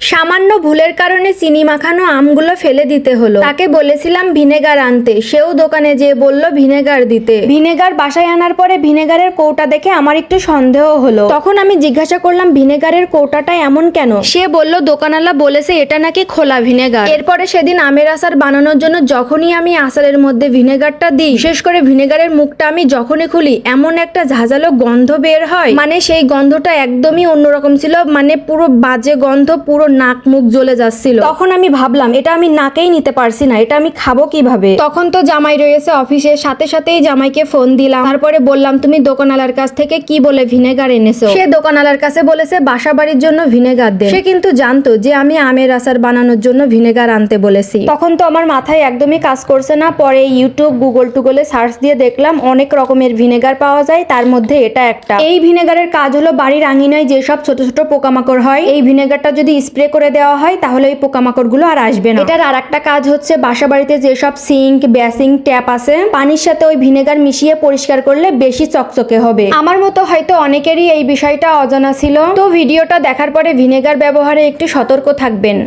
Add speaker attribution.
Speaker 1: সামান্য ভুলের কারণে চিনি মাখানো আমগুলো ফেলে দিতে হলো। তাকে বলেছিলাম, ভিনেগার আনতে। সেও দোকানে যেয়ে বলল, ভিনেগার দিতে। ভিনেগার বাসায় আনার পরে ভিনেগারের কৌটা দেখে আমার একটু সন্দেহ হলো। তখন আমি জিজ্ঞাসা করলাম, ভিনেগারের কৌটাটা এমন কেন? সে বলল, দোকানওয়ালা বলেছে এটা নাকি খোলা ভিনেগার। এরপরে সেদিন আমের আচার বানানোর জন্য যখনই আমি আচারের মধ্যে ভিনেগারটা দিই, বিশেষ করে ভিনেগারের মুখটা আমি যখনই খুলি, এমন একটা ঝাঁঝালো গন্ধ বের হয়। মানে সেই গন্ধটা একদমই অন্যরকম ছিল মানে পুরো বাজে গন্ধ, পুরো নাক মুখ জ্বলে যাচ্ছিল। তখন আমি ভাবলাম এটা আমি নাকেই নিতে পারছি না এটা আমি খাব কীভাবে? তখন তো জামাই রয়েছে অফিসে সাথে সাথেই জামাইকে ফোন দিলাম। তারপরে বললাম তুমি দোকানওয়ালার কাছ থেকে কি বলে ভিনেগার এনেছো? সে দোকানওয়ালার কাছে বলেছে বাসা বাড়ির জন্য ভিনেগার দে। সে কিন্তু জানতো যে আমি আমের আচার বানানোর জন্য ভিনেগার আনতে বলেছি। তখন তো আমার মাথায় একদমই কাজ করছে না পরে ইউটিউব গুগল টুগলে সার্চ দিয়ে দেখলাম অনেক রকমের ভিনেগার পাওয়া যায় তার মধ্যে এটা একটা। এই ভিনেগারের কাজ হলো বাড়ির আঙিনায় যেসব ছোট ছোট পোকামাকড় হয় এই ভিনেগারটা যদি স্প্রে করে দেওয়া হয়, তাহলে ওই পোকামাকড়গুলো আর আসবে না। এটার আর একটা কাজ হচ্ছে বাসা বাড়িতে যেসব সিঙ্ক, বেসিং ট্যাপ আছে, পানির সাথে ওই ভিনেগার মিশিয়ে পরিষ্কার করলে বেশি চকচকে হবে। আমার মতো হয়তো অনেকেরই এই বিষয়টা অজানা ছিল। তো ভিডিওটা দেখার পরে ভিনেগার ব্যবহারে একটু সতর্ক থাকবেন।